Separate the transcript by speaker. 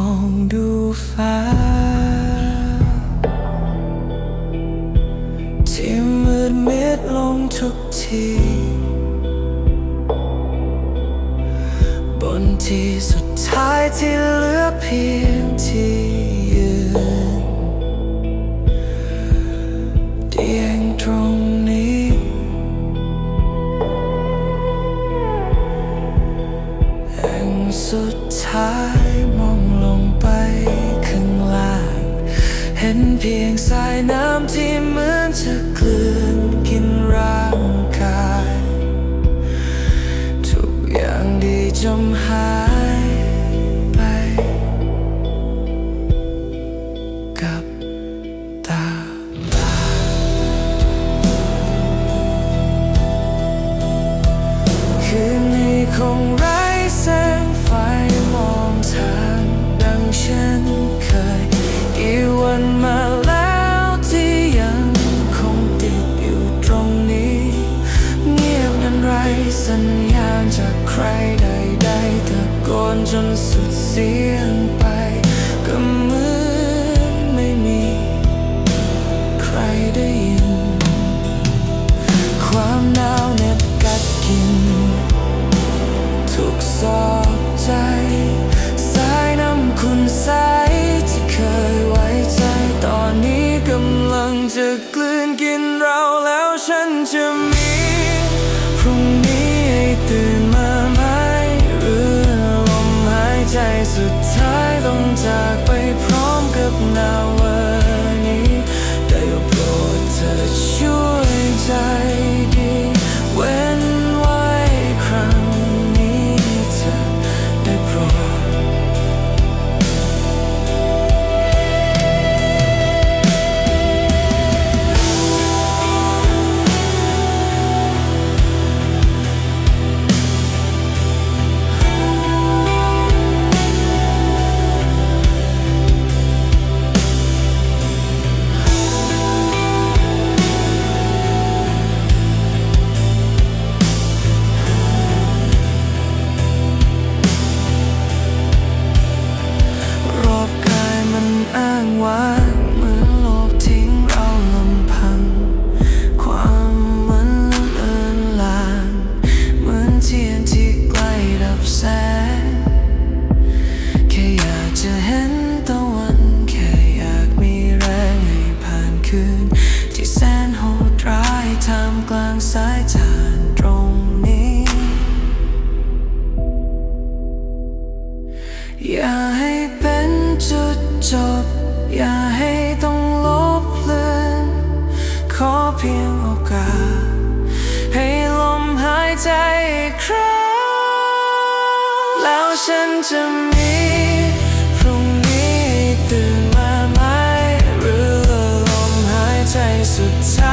Speaker 1: องดูฟ้า ที่มืดมิดลงทุกที บนที่สุดท้ายที่เหลือเพียงที่ยืนเตียงตรงนี้ แห่งสุดท้ายมอง ไปข้างล่าง เห็นเพียงสายน้ำที่เหมือนจะกลืนกินร่างกาย ทุกอย่างดีจมหายไป กับตาคืนนี้คงร้แดังเช่นเคยกี่วันมาแล้วที่ยังคงติดอยู่ตรงนี้ เงียบงันไรสัญญาณจากใครใดๆตะโกนจนสุดเสียงไปก็เหมือนไม่มี ใครได้ยิน ความหนาวเหน็บกัดกิน ทุกซอก กินเราแล้วฉันจะมีพรุ่ง อย่าให้ต้องลบเลือนขอเพียงโอกาส ให้ลมหายใจอีกครั้งแล้วฉันจะมีพรุ่งนี้ตื่นมาไหมหรือลมหายใจสุดท้าย